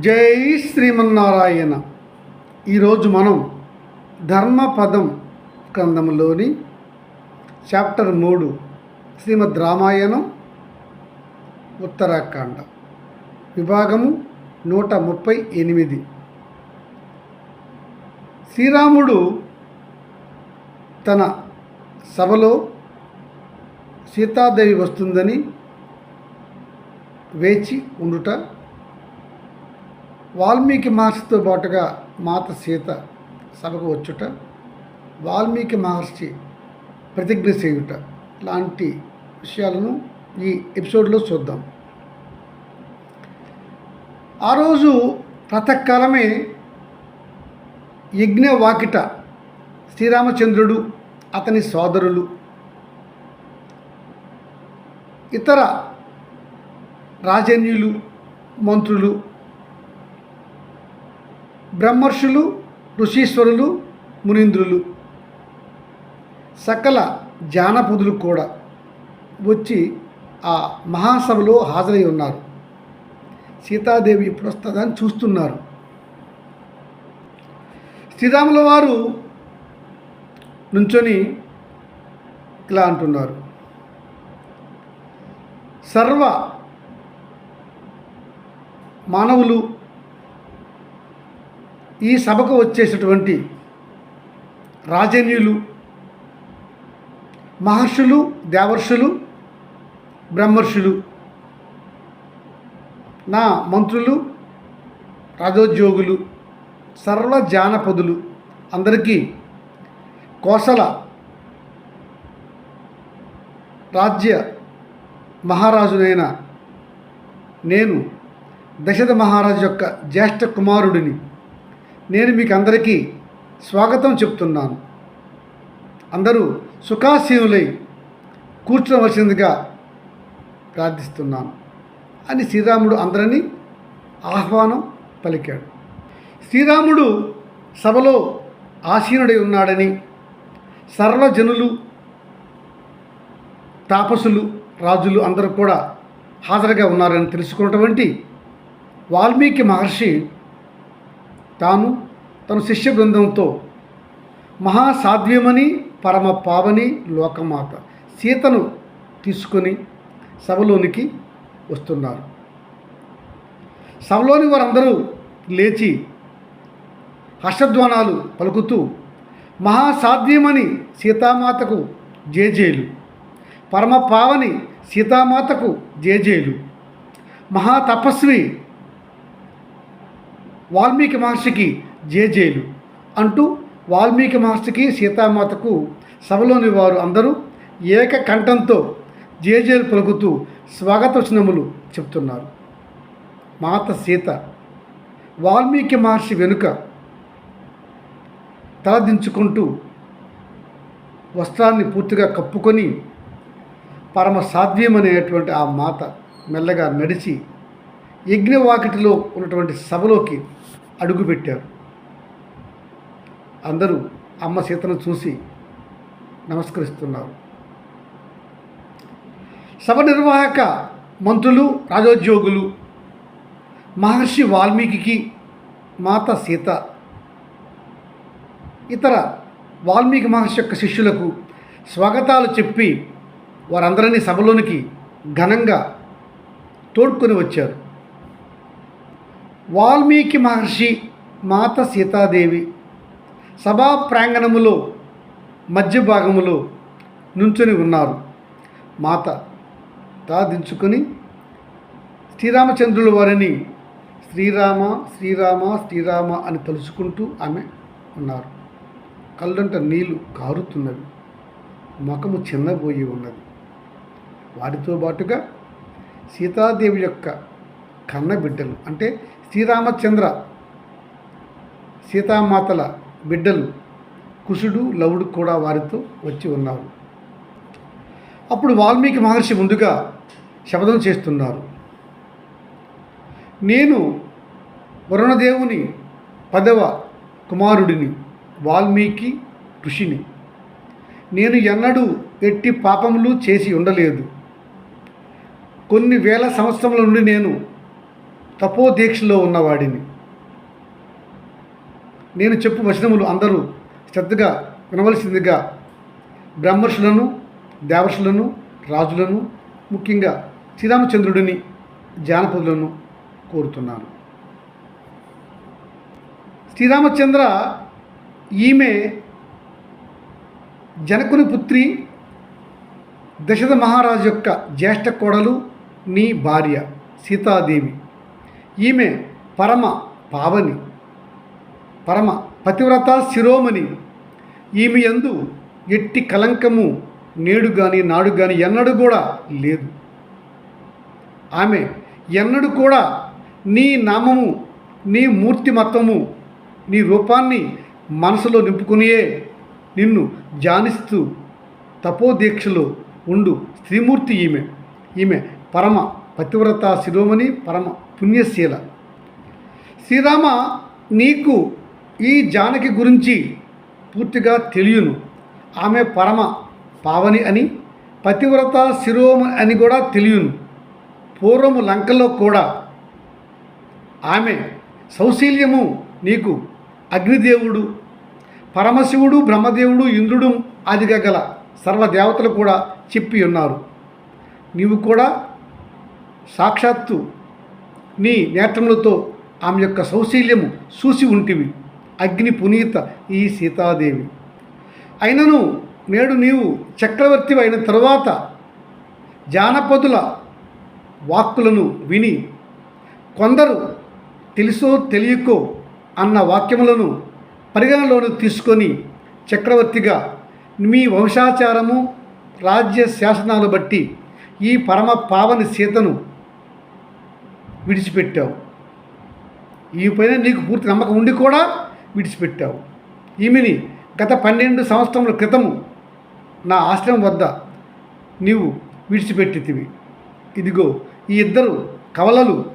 జై శ్రీమన్నారాయణ. ఈరోజు మనం ధర్మపదం గ్రంథంలోని చాప్టర్ మూడు శ్రీమద్ రామాయణం ఉత్తరాఖండ. విభాగము నూట ముప్పై ఎనిమిది. శ్రీరాముడు తన సభలో సీతాదేవి వస్తుందని వేచి ఉండుట వాల్మీకి మహర్షితో పాటుగా మాత సీత సభకు వచ్చుట వాల్మీకి మహర్షి ప్రతిజ్ఞ చేయుట లాంటి విషయాలను ఈ ఎపిసోడ్లో చూద్దాం. ఆ రోజు ప్రాతకాలమే యజ్ఞ వాకిట శ్రీరామచంద్రుడు అతని సోదరులు ఇతర రాజన్యులు మంత్రులు బ్రహ్మర్షులు ఋషీశ్వరులు మునీంద్రులు. సకల జానపదులు కూడా వచ్చి ఆ మహాసభలో హాజరై ఉన్నారు. సీతాదేవి ఇప్పుడు వస్తుందని చూస్తున్నారు. శ్రీరాముల వారు నుంచొని ఇలా అంటున్నారు. సర్వ మానవులు ఈ సభకు వచ్చేసినటువంటి రాజన్యులు మహర్షులు దేవర్షులు బ్రహ్మర్షులు నా మంత్రులు రాజోద్యోగులు సర్వ జానపదులు అందరికీ కోసల రాజ్య మహారాజునైన నేను దశరథ మహారాజు యొక్క జ్యేష్ఠ కుమారుడిని నేను మీకు అందరికీ స్వాగతం చెప్తున్నాను. అందరూ సుఖాసీనులై కూర్చోవలసిందిగా ప్రార్థిస్తున్నాను. అని శ్రీరాముడు అందరినీ ఆహ్వానం పలికాడు. శ్రీరాముడు సభలో ఆసీనుడై ఉన్నాడని సర్వజనులు తాపసులు రాజులు అందరూ కూడా హాజరుగా ఉన్నారని తెలుసుకున్నటువంటి వాల్మీకి మహర్షి తాను తన శిష్య బృందంతో మహాసాధ్యమని పరమ పావని లోకమాత సీతను తీసుకొని సభలోనికి వస్తున్నారు. సభలోని వారందరూ లేచి హర్షధ్వానాలు పలుకుతూ మహాసాధ్యమని సీతామాతకు జేజేలు పరమ పావని సీతామాతకు జేజేలు మహాతపస్వి వాల్మీకి మహర్షికి జేజేలు అంటూ వాల్మీకి మహర్షికి సీతామాతకు సభలోని వారు అందరూ ఏకకంఠంతో జేజేలు పలుకుతూ స్వాగతవచనములు చెప్తున్నారు. మాత సీత వాల్మీకి మహర్షి వెనుక తలదించుకుంటూ వస్త్రాన్ని పూర్తిగా కప్పుకొని పరమ సాధ్యమనేటువంటి ఆ మాత మెల్లగా నడిచి యజ్ఞవాకిటిలో ఉన్నటువంటి సభలోకి అడుగుపెట్టారు. అందరూ అమ్మ సీతను చూసి నమస్కరిస్తున్నారు. సభ నిర్వాహక మంత్రులు రాజోద్యోగులు మహర్షి వాల్మీకి మాత సీత ఇతర వాల్మీకి మహర్షి యొక్క శిష్యులకు స్వాగతాలు చెప్పి వారందరినీ సభలోనికి ఘనంగా తోడ్కొని వచ్చారు. వాల్మీకి మహర్షి మాత సీతాదేవి సభా ప్రాంగణములో మధ్య భాగములో నుంచొని ఉన్నారు. మాత దించుకొని శ్రీరామచంద్రుల వారిని శ్రీరామ శ్రీరామ శ్రీరామ అని తలుచుకుంటూ ఆమె ఉన్నారు. కళ్ళంట నీళ్ళు కారుతున్నవి. ముఖము చిన్నబోయి ఉన్నది. వాటితో పాటుగా సీతాదేవి యొక్క కన్న బిడ్డలు అంటే శ్రీరామచంద్ర సీతామాతల బిడ్డలు కుషుడు లవుడు కూడా వారితో వచ్చి ఉన్నారు. అప్పుడు వాల్మీకి మహర్షి ముందుగా శపథం చేస్తున్నారు. నేను వరుణదేవుని పదవ కుమారుడిని వాల్మీకి ఋషిని. నేను ఎన్నడూ ఎట్టి పాపములు చేసి ఉండలేదు. కొన్ని వేల సంవత్సరముల నుండి నేను తపోదీక్షలో ఉన్నవాడిని. నేను చెప్పు వచనములు అందరూ శ్రద్ధగా వినవలసిందిగా బ్రహ్మర్షులను దేవర్షులను రాజులను ముఖ్యంగా శ్రీరామచంద్రుడిని జానపదులను కోరుతున్నాను. శ్రీరామచంద్ర ఈమె జనకుని పుత్రి దశరథ మహారాజు యొక్క జ్యేష్ఠ కోడలు నీ భార్య సీతాదేవి. ఈమె పరమ పావని పరమ పతివ్రత శిరోమణి. ఈమె యందు ఎట్టి కలంకము నేడు కానీ నాడు కానీ ఎన్నడూ కూడా లేదు. ఆమె ఎన్నడూ కూడా నీ నామము నీ మూర్తిమత్వము నీ రూపాన్ని మనసులో నింపుకునియే నిన్ను జానిస్తూ తపోదీక్షలో ఉండు స్త్రీమూర్తి ఈమె. ఈమె పరమ పతివ్రత శిరోమణి పరమ పుణ్యశీల. శ్రీరామ నీకు ఈ జానకి గురించి పూర్తిగా తెలియను. ఆమె పరమ పావని అని పతివ్రత శిరోమణి అని కూడా తెలియను. పూర్వము లంకలో కూడా ఆమె సౌశీల్యము నీకు అగ్నిదేవుడు పరమశివుడు బ్రహ్మదేవుడు ఇంద్రుడు ఆదిగా గల సర్వదేవతలు కూడా చెప్పి ఉన్నారు. నీవు కూడా సాక్షాత్తు నీ నేత్రములతో ఆమె యొక్క సౌశీల్యము చూసి ఉంటివి. అగ్ని పునీత ఈ సీతాదేవి. అయినను నేడు నీవు చక్రవర్తి అయిన తరువాత జానపదుల వాక్కులను విని కొందరు తెలుసో తెలియకో అన్న వాక్యములను పరిగణలోకి తీసుకొని చక్రవర్తిగా మీ వంశాచారము రాజ్య శాసనాలు బట్టి ఈ పరమ పావని సీతను విడిచిపెట్టావు. ఈ పైన నీకు పూర్తి నమ్మకం ఉండి కూడా విడిచిపెట్టావు. ఈమెని గత పన్నెండు సంవత్సరముల క్రితము నా ఆశ్రమం వద్ద నీవు విడిచిపెట్టితివి. ఇదిగో ఈ ఇద్దరు కవలలు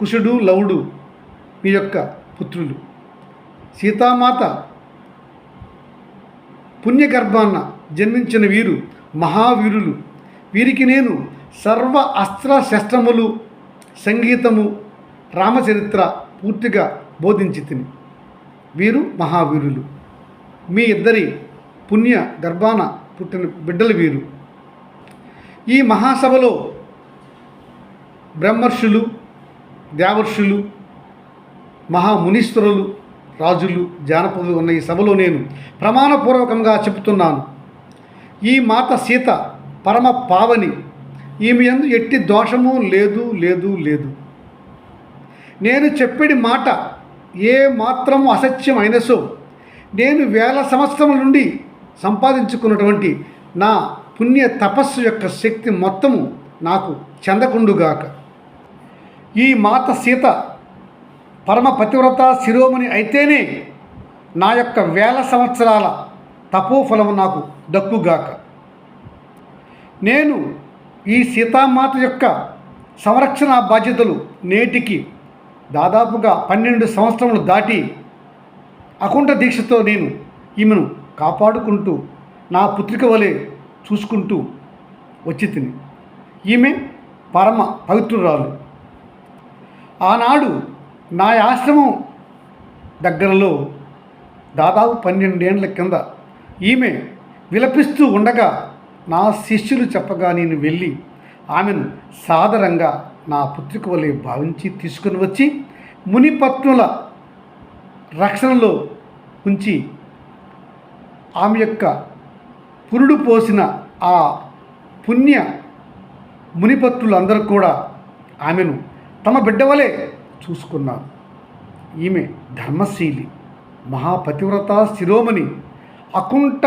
కుషుడు లవుడు మీ యొక్క పుత్రులు. సీతామాత పుణ్యగర్భాన్న జన్మించిన వీరు మహావీరులు. వీరికి నేను సర్వ అస్త్ర శస్త్రములు సంగీతము రామచరిత్ర పూర్తిగా బోధించి తిని వీరు మహావీరులు. మీ ఇద్దరి పుణ్య గర్భాన పుట్టిన బిడ్డలు వీరు. ఈ మహాసభలో బ్రహ్మర్షులు దేవర్షులు మహామునీశ్వరులు రాజులు జానపదులు ఉన్న ఈ సభలో నేను ప్రమాణపూర్వకంగా చెబుతున్నాను. ఈ మాత సీత పరమ పావని ఈమె ఎందు ఎట్టి దోషము లేదు లేదు లేదు. నేను చెప్పేడి మాట ఏ మాత్రము అసత్యం అయినసో నేను వేల సంవత్సరముల నుండి సంపాదించుకున్నటువంటి నా పుణ్య తపస్సు యొక్క శక్తి మొత్తము నాకు చెందకుండుగాక. ఈ మాత సీత పరమ పతివ్రత శిరోమణి అయితేనే నా యొక్క వేల సంవత్సరాల తపోఫలము నాకు దక్కుగాక. నేను ఈ సీతామాత యొక్క సంరక్షణ బాధ్యతలు నేటికి దాదాపుగా పన్నెండు సంవత్సరములు దాటి అకుంఠ దీక్షతో నేను ఈమెను కాపాడుకుంటూ నా పుత్రిక వలె చూసుకుంటూ వచ్చి తిని ఈమె పరమ పవిత్రురాలు. ఆనాడు నా ఆశ్రమం దగ్గరలో దాదాపు పన్నెండేండ్ల కింద ఈమె విలపిస్తూ ఉండగా నా శిష్యులు చెప్పగా నేను వెళ్ళి ఆమెను సాదరంగా నా పుత్రిక వలె భావించి తీసుకుని వచ్చి మునిపత్నుల రక్షణలో ఉంచి ఆమె యొక్క పురుడు పోసిన ఆ పుణ్య మునిపత్రులందరూ కూడా ఆమెను తమ బిడ్డ వలె చూసుకున్నారు. ఈమె ధర్మశీలి మహాపతివ్రత శిరోమణి అకుంఠ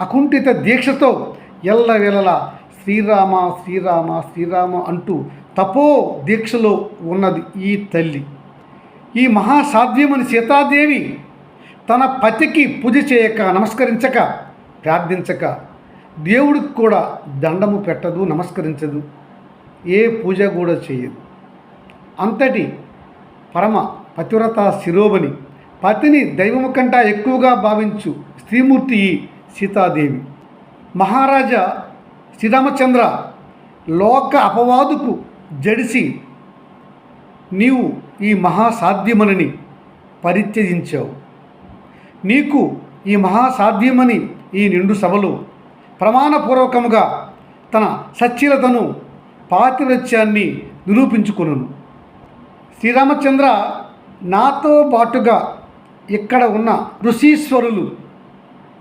అకుంఠిత దీక్షతో ఎల్లవేళలా శ్రీరామ శ్రీరామ శ్రీరామ అంటూ తపో దీక్షలో ఉన్నది ఈ తల్లి. ఈ మహాసాధ్యమని సీతాదేవి తన పతికి పూజ చేయక నమస్కరించక ప్రార్థించక దేవుడికి కూడా దండము పెట్టదు నమస్కరించదు ఏ పూజ కూడా చేయదు. అంతటి పరమ పతివ్రత శిరోమణి పతిని దైవము కంటే ఎక్కువగా భావించు స్త్రీమూర్తి సీతాదేవి. మహారాజా శ్రీరామచంద్ర లోక అపవాదుకు జడిసి నీవు ఈ మహాసాధ్యమనని పరిత్యజించావు. నీకు ఈ మహాసాధ్యమని ఈ నిండు సభలో ప్రమాణపూర్వకముగా తన సచ్చీలతను పాతివ్రత్యాన్ని నిరూపించుకును శ్రీరామచంద్ర నాతో పాటుగా ఇక్కడ ఉన్న ఋషీశ్వరులు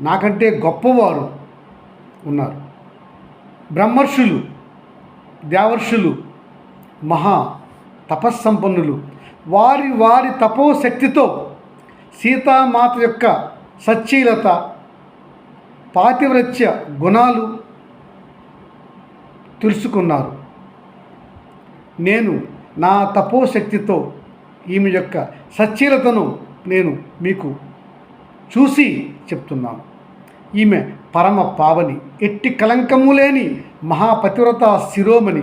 నాకంటే గొప్పవారు. ఉన్నారు. బ్రహ్మర్షులు దేవర్షులు మహా తపస్సంపన్నులు వారి వారి తపోశక్తితో సీతామాత యొక్క సచ్చీలత పాతివ్రత్య గుణాలు తెలుసుకున్నారు. నేను నా తపోశక్తితో ఈమె యొక్క సచ్చీలతను నేను మీకు చూసి చెప్తున్నాను. ఈమె పరమ పావని ఎట్టి కలంకము లేని మహాపతివ్రత శిరోమణి.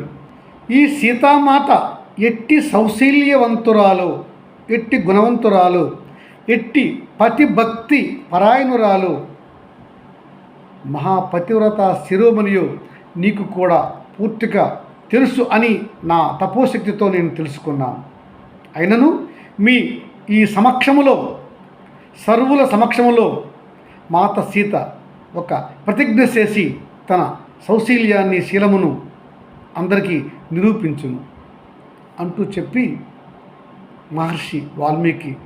ఈ సీతామాత ఎట్టి సౌశీల్యవంతురాలు ఎట్టి గుణవంతురాలు ఎట్టి పతిభక్తి పరాయణురాలు. మహాపతివ్రత శిరోమణియు నీకు కూడా పూర్తిగా తెలుసు అని నా తపోశక్తితో నేను తెలుసుకున్నాను. అయినను మీ ఈ సమక్షములో సర్వుల సమక్షములో మాత సీత ఒక ప్రతిజ్ఞ చేసి తన సౌశీల్యాన్ని శీలమును అందరికీ నిరూపించును అంటూ చెప్పి మహర్షి వాల్మీకి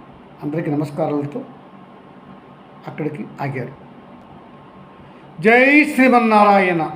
అందరికీ నమస్కారాలతో అక్కడికి ఆగారు. జై శ్రీమన్నారాయణ.